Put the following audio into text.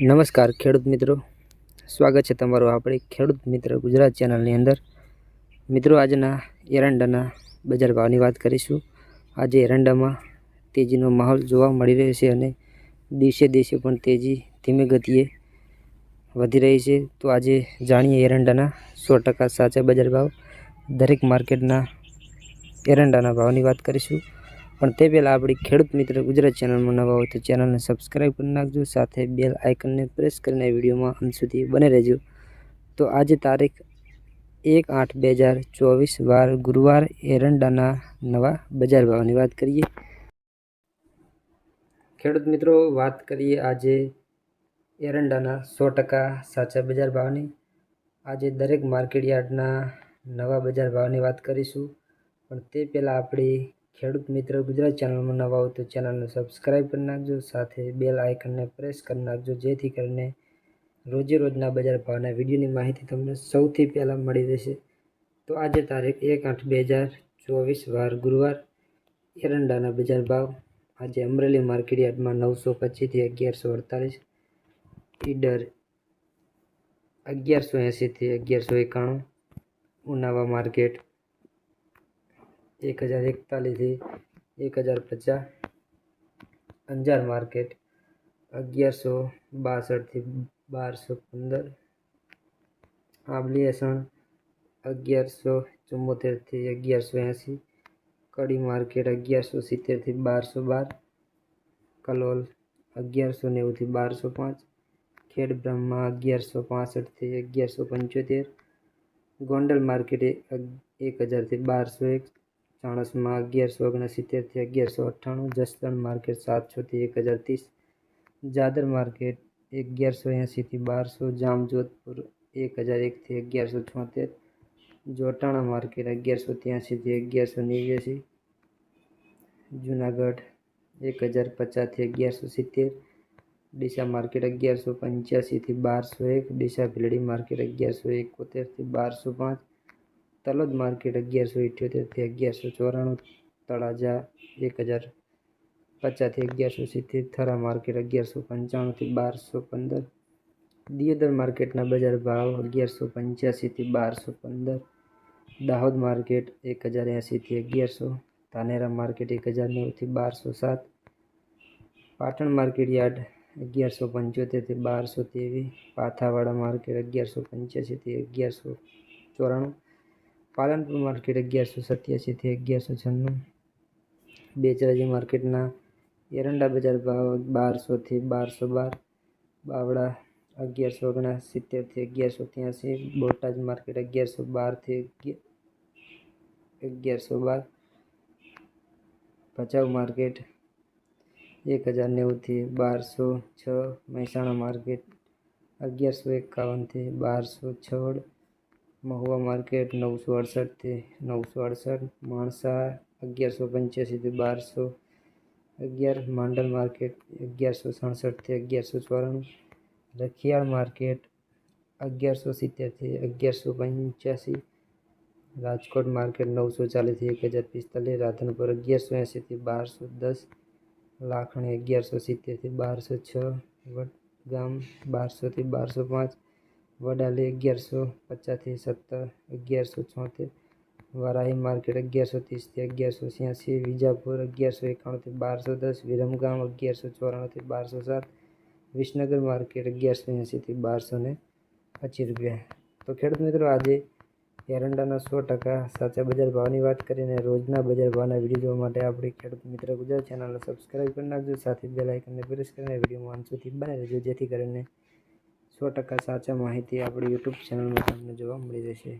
નમસ્કાર ખેડૂત મિત્રો. સ્વાગત છે તમારું આપણી ખેડૂત મિત્ર ગુજરાત ચેનલની અંદર. મિત્રો, આજના એરંડાના બજાર ભાવની વાત કરીશું. આજે એરંડામાં તેજીનો માહોલ જોવા મળી રહ્યો છે અને દિવસે દિવસે પણ તેજી ધીમે ગતિએ વધી રહી છે. તો આજે જાણીએ એરંડાના સો સાચા બજાર ભાવ. દરેક માર્કેટના એરંડાના ભાવની વાત કરીશું. પણ તે પહેલાં આપણી ખેડૂત મિત્ર ગુજરાત ચેનલમાં નવા હોય તો ચેનલને સબસ્ક્રાઈબ કરી નાખજો, સાથે બેલ આઇકનને પ્રેસ કરીને વિડીયોમાં અંત સુધી બને રહેજો. તો આજે તારીખ એક આઠ બે હજાર ચોવીસ, વાર ગુરુવાર, એરંડાના નવા બજાર ભાવની વાત કરીએ. ખેડૂત મિત્રો, વાત કરીએ આજે એરંડાના સો ટકા સાચા બજાર ભાવની. આજે દરેક માર્કેટ યાર્ડના નવા બજાર ભાવની વાત કરીશું. પણ તે પહેલાં આપણી ખેડૂત મિત્ર ગુજરાત ચેનલમાં નવા હો તો ચેનલને સબસ્ક્રાઈબ કરી નાખજો, સાથે બેલ આઇકનને પ્રેસ કરી નાખજો, જેથી કરીને રોજે રોજના બજાર ભાવના વિડીયોની માહિતી તમને સૌથી પહેલાં મળી રહેશે. તો આજે તારીખ એક આઠ બે હજાર ચોવીસ, વાર ગુરુવાર. એરંડાના બજાર ભાવ આજે અમરેલી માર્કેટ યાર્ડમાં નવસો પચીસથી અગિયારસો અડતાલીસ. ઈડર અગિયારસો એંસીથી અગિયારસો એકાણું. ઉનાવા માર્કેટ એક હજાર એકતાલીસથી એક હજાર પચાસ અંજાર માર્કેટ અગિયારસો બાસઠથી બારસો પંદર આંબલી અસણ અગિયારસો ચુમ્મોતેરથી અગિયારસો એંસી કડી માર્કેટ અગિયારસો સિત્તેરથી બારસો બાર કલોલ અગિયારસો નેવુંથી બારસો પાંચ ખેડ બ્રહ્મા અગિયારસો પાસઠથી અગિયારસો પંચોતેર ગોંડલ માર્કેટે એક હજારથી બારસો એક ચાણસમાં અગિયારસો ઓગણસિત્તેરથી અગિયારસો અઠ્ઠાણું જસદણ માર્કેટ સાતસોથી એક હજાર ત્રીસ જાદર માર્કેટ અગિયારસો એંસીથી બારસો જામજોધપુર એક હજાર એકથી અગિયારસો છોતેર જોટાણા માર્કેટ અગિયારસો ત્યાંસીથી અગિયારસો નેવ્યાસી જુનાગઢ એક હજાર પચાસથી અગિયારસો સિત્તેર ડીસા માર્કેટ અગિયારસો પંચ્યાસીથી બારસો એક ડીસા ભીલડી માર્કેટ અગિયારસો એકોતેરથી બારસો પાંચ તલોદ માર્કેટ અગિયારસો ઇઠ્યોતેરથી અગિયારસો ચોરાણું તળાજા એક હજાર પચાસથી અગિયારસો સિત્તેર, થરા માર્કેટ અગિયારસો પંચાણુંથી બારસો પંદર, દિયોદર માર્કેટના બજાર ભાવ અગિયારસો પંચ્યાસીથી બારસો પંદર, દાહોદ માર્કેટ એક હજાર એંસીથી અગિયારસો, ધાનેરા માર્કેટ એક હજાર નેવુંથી બારસો સાત, પાટણ માર્કેટ યાર્ડ અગિયારસો પંચોતેરથી બારસો ત્રેવીસ, પાથાવાડા માર્કેટ અગિયારસો પંચ્યાસીથી અગિયારસો ચોરાણું પાલનપુર માર્કેટ અગિયારસો સત્યાસીથી અગિયારસો છન્નું. બેચરાજી માર્કેટના એરંડા બજાર ભાવ બારસોથી બારસો બાર. બાવડા અગિયારસો ઓગણસિત્તેરથી અગિયારસો ત્યાંસી. બોટાદ માર્કેટ અગિયારસો બારથી અગિયારસો બાર. ભચાઉ માર્કેટ એક હજાર નેવુંથી બારસો છ. મહેસાણા માર્કેટ અગિયારસો એકાવનથી બારસો છોડ મહુવા માર્કેટ નવસો અડસઠથી નવસો અડસઠ, માણસા અગિયારસો પંચ્યાસીથી બારસો, અગિયાર માંડલ માર્કેટ અગિયારસો સડસઠથી અગિયારસો ચોરાણું, રખિયાળ માર્કેટ અગિયારસો સિત્તેરથી અગિયારસો પંચ્યાસી, રાજકોટ માર્કેટ નવસો ચાલીસથી એક હજાર પિસ્તાલીસ, રાધનપુર અગિયારસો એંસીથી બારસો દસ, લાખણી અગિયારસો સિત્તેરથી બારસો છ, વડગામ બારસોથી બારસો પાંચ વડાલી અગિયારસો પચાસથી સત્તર, અગિયારસો છોતેર વરાહી માર્કેટ અગિયારસો ત્રીસથી અગિયારસો છ્યાસી, વિજાપુર અગિયારસો એકાણુંથી બારસો દસ, વિરમગામ અગિયારસો ચોરાણુંથી બારસો સાત, વિસનગર માર્કેટ અગિયારસો એંસીથી બારસો ને પચીસ રૂપિયા. તો ખેડૂત મિત્રો, આજે એરંડાના સો ટકા સાચા બજાર ભાવની વાત કરીને રોજના બજાર ભાવના વીડિયો જોવા માટે આપણી ખેડૂત મિત્ર ગુજરાત ચેનલને સબસ્ક્રાઈબ કરી નાખજો. સાથે બે લાઇકનને પ્રેસ કરીને વિડીયોમાં અંશોથી બને રહેજો જેથી કરીને સો ટકા સાચા માહિતી આપણી યુટ્યુબ ચેનલમાં તમને જોવા મળી રહેશે